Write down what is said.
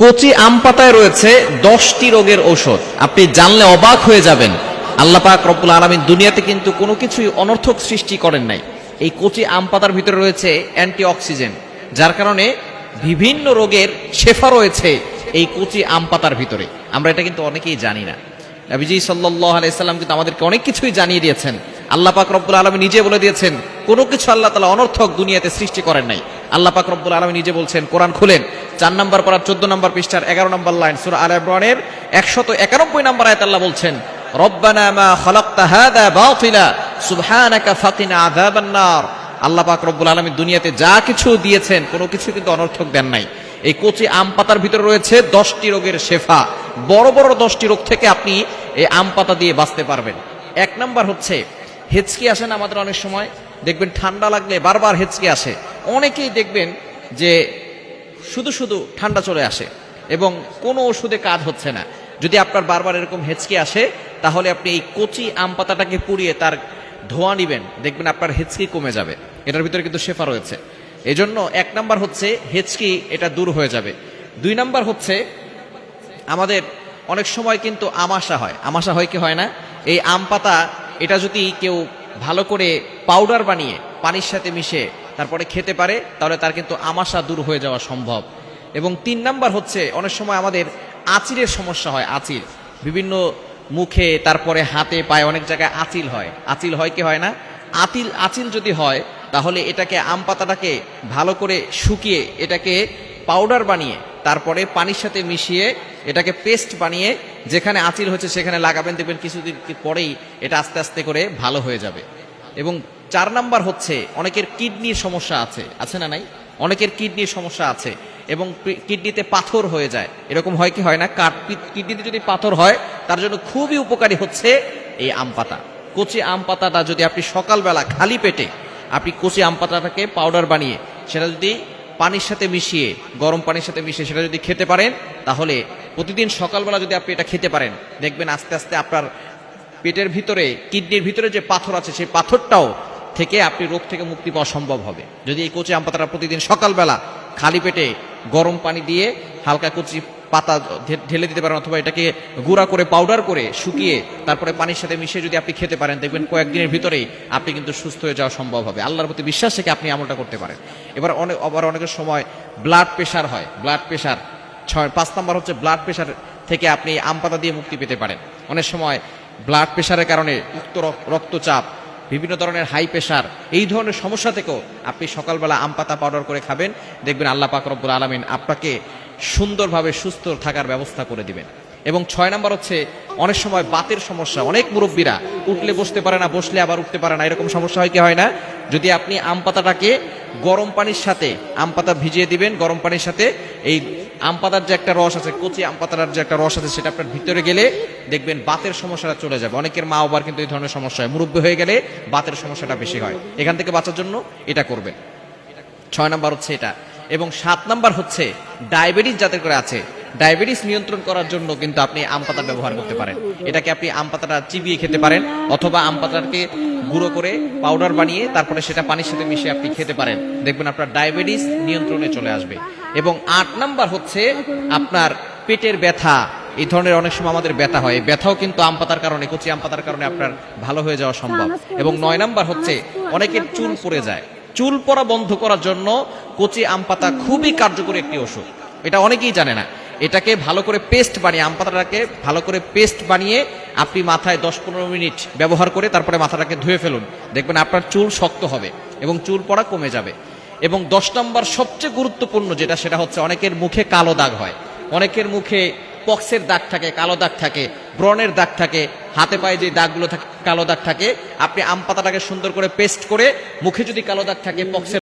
কচি আম পাতায় রয়েছে দশটি রোগের ঔষধ। আপনি জানলে অবাক হয়ে যাবেন। আল্লাহ পাক রব্বুল আলমিন দুনিয়াতে কিন্তু কোনো কিছুই অনর্থক সৃষ্টি করেন নাই। এই কচি আম পাতার ভিতরে রয়েছে অ্যান্টি অক্সিজেন যার কারণে বিভিন্ন রোগের শেফা রয়েছে এই কচি আম পাতার ভিতরে। আমরা এটা কিন্তু অনেকেই জানি না। নবীজি সাল্লাহ আলাইসাল্লাম কিন্তু আমাদেরকে অনেক কিছুই জানিয়ে দিয়েছেন। আল্লাহ পাক রব্বুল আলমী নিজে বলে দিয়েছেন, কোনো কিছু আল্লাহ তালা অনর্থক দুনিয়াতে সৃষ্টি করেন নাই। আল্লাহ পাক রব্বুল আলমী নিজে বলছেন, কোরআন খুলেন চার নম্বর পড়ার চোদ্দ নম্বর পৃষ্ঠার এগারো নম্বর লাইন সুর আল ইমরানের একশত একানব্বই নম্বর আয়াত আল্লাহ বলছেন, রব্বানা আল্লাহ দুনিয়াতে যা কিছু দিয়েছেন, কোনো কিছু কিন্তু অনর্থক দেন নাই। এই কচি আম পাতার ভিতরে রয়েছে দশটি রোগের শেফা। বড় বড় দশটি রোগ থেকে আপনি এই আম পাতা দিয়ে বাঁচতে পারবেন। এক নাম্বার হচ্ছে, হেঁচকি আসে না আমাদের অনেক সময়। দেখবেন ঠান্ডা লাগলে বারবার হেঁচকি আসে। অনেকেই দেখবেন যে শুধু শুধু ঠান্ডা চলে আসে এবং কোনো ওষুধে কাজ হচ্ছে না। যদি আপনার বারবার এরকম হেঁচকি আসে, তাহলে আপনি এই কচি আম পাতাটাকে পুড়িয়ে তার ধোঁয়া নিবেন। দেখবেন আপনার হেঁচকি কমে যাবে। এটার ভিতরে কিন্তু শেফা রয়েছে। এজন্য এক নাম্বার হচ্ছে হেঁচকি, এটা দূর হয়ে যাবে। দুই নাম্বার হচ্ছে, আমাদের অনেক সময় কিন্তু আমাশা হয়। আমাশা হয় কি হয় না? এই আম পাতা, এটা যদি কেউ ভালো করে পাউডার বানিয়ে পানির সাথে মিশে তারপরে খেতে পারে, তাহলে তার কিন্তু আমাশা দূর হয়ে যাওয়া সম্ভব। এবং তিন নাম্বার হচ্ছে, অনেক সময় আমাদের আচিরের সমস্যা হয়, আচির। বিভিন্ন মুখে, তারপরে হাতে, পায়ে অনেক জায়গায় আচিল হয়। আচিল হয় কি হয় না? আতিল, আচিল যদি হয়, তাহলে এটাকে আম পাতাটাকে ভালো করে শুকিয়ে এটাকে পাউডার বানিয়ে, তারপরে পানির সাথে মিশিয়ে এটাকে পেস্ট বানিয়ে, যেখানে আচিল হচ্ছে সেখানে লাগাবেন, দেখবেন কিছুদিন পরেই এটা আস্তে আস্তে করে ভালো হয়ে যাবে। এবং চার নাম্বার হচ্ছে অনেকের কিডনির সমস্যা আছে। আছে না নাই? অনেকের কিডনির সমস্যা আছে এবং কিডনিতে পাথর হয়ে যায়। এরকম হয় কি হয় না? কাঠ কিডনিতে যদি পাথর হয়, তার জন্য খুবই উপকারী হচ্ছে এই আম পাতা। কচি আম পাতাটা যদি আপনি সকালবেলা খালি পেটে আপনি কচি আম পাতাটাকে পাউডার বানিয়ে, সেটা যদি পানির সাথে মিশিয়ে, গরম পানির সাথে মিশিয়ে সেটা যদি খেতে পারেন, তাহলে প্রতিদিন সকালবেলা যদি আপনি এটা খেতে পারেন, দেখবেন আস্তে আস্তে আপনার পেটের ভিতরে, কিডনির ভিতরে যে পাথর আছে, সেই পাথরটাও থেকে আপনি রোগ থেকে মুক্তি পাওয়া সম্ভব হবে। যদি এই কচি আম পাতাটা প্রতিদিন সকালবেলা খালি পেটে গরম পানি দিয়ে হালকা কচি পাতা ঢেলে দিতে পারেন অথবা এটাকে গুঁড়া করে পাউডার করে শুকিয়ে তারপরে পানির সাথে মিশিয়ে যদি আপনি খেতে পারেন, দেখবেন কয়েকদিনের ভিতরেই আপনি কিন্তু সুস্থ হয়ে যাওয়া সম্ভব হবে। আল্লাহর প্রতি বিশ্বাস থেকে আপনি আমলটা করতে পারেন। এবার অনেক আবার অনেকের সময় ব্লাড প্রেশার হয়। ব্লাড প্রেশার ছয়, পাঁচ নাম্বার হচ্ছে ব্লাড প্রেশার থেকে আপনি আম পাতা দিয়ে মুক্তি পেতে পারেন। অনেক সময় ব্লাড প্রেশারের কারণে উক্ত রক্তচাপ বিভিন্ন ধরনের হাই প্রেশার এই ধরনের সমস্যা থেকেও আপনি সকালবেলা আম পাতা পাউডার করে খাবেন, দেখবেন আল্লাহ পাক রব্বুল আলমিন আপনাকে সুন্দরভাবে সুস্থ থাকার ব্যবস্থা করে দিবেন। এবং ছয় নম্বর হচ্ছে অনেক সময় বাতের সমস্যা। অনেক মুরব্বীরা উঠলে বসতে পারে না, বসলে আবার উঠতে পারে না। এরকম সমস্যা হয় কি হয় না? যদি আপনি আম পাতাটাকে গরম পানির সাথে আম পাতা ভিজিয়ে দিবেন, গরম পানির সাথে এই আম পাতার যে একটা রস আছে, কচি আম পাতার যে একটা রস আছে, সেটা আপনার ভিতরে গেলে দেখবেন বাতের সমস্যাটা চলে যাবে। অনেকের মা বাবার কিন্তু এই ধরনের সমস্যা হয়। মুরব্বী হয়ে গেলে বাতের সমস্যাটা বেশি হয়। এখান থেকে বাঁচার জন্য এটা করবেন। ছয় নাম্বার হচ্ছে এটা। এবং সাত নাম্বার হচ্ছে, ডায়াবেটিস যাদের করে আছে ডায়াবেটিস নিয়ন্ত্রণ করার জন্য কিন্তু আপনি আম পাতা ব্যবহার করতে পারেন। এটাকে আপনি আম পাতাটা চিবিয়ে খেতে পারেন, অথবা আম পাতাটাকে গুঁড়ো করে পাউডার বানিয়ে তারপরে সেটা পানির সাথে মিশিয়ে আপনি খেতে পারেন। দেখবেন আপনার ডায়াবেটিস নিয়ন্ত্রণে চলে আসবে। এবং আট নাম্বার হচ্ছে আপনার পেটের ব্যথা। এই ধরনের অনেক সময় আমাদের ব্যথা হয়। ব্যথাও কিন্তু আম পাতার কারণে, কচি আম পাতার কারণে আপনার ভালো হয়ে যাওয়া সম্ভব। এবং নয় নাম্বার হচ্ছে, অনেকের চুল পড়ে যায়। চুল পড়া বন্ধ করার জন্য কচি আম পাতা খুবই কার্যকরী একটি ওষুধ। এটা অনেকেই জানে না। এটাকে ভালো করে পেস্ট বানিয়ে, আম পাতাটাকে ভালো করে পেস্ট বানিয়ে আপনি মাথায় দশ পনেরো মিনিট ব্যবহার করে তারপরে মাথাটাকে ধুয়ে ফেলুন। দেখবেন আপনার চুল শক্ত হবে এবং চুল পড়া কমে যাবে। এবং দশ নম্বর সবচেয়ে গুরুত্বপূর্ণ যেটা, সেটা হচ্ছে অনেকের মুখে কালো দাগ হয়। অনেকের মুখে পক্সের দাগ থাকে, কালো দাগ থাকে, ব্রণের দাগ থাকে, হাতে পায়ে যে দাগগুলো থাকে, কালো দাগ থাকে। আপনি আম পাতাটাকে সুন্দর করে পেস্ট করে মুখে যদি কালো দাগ থাকে, পক্সের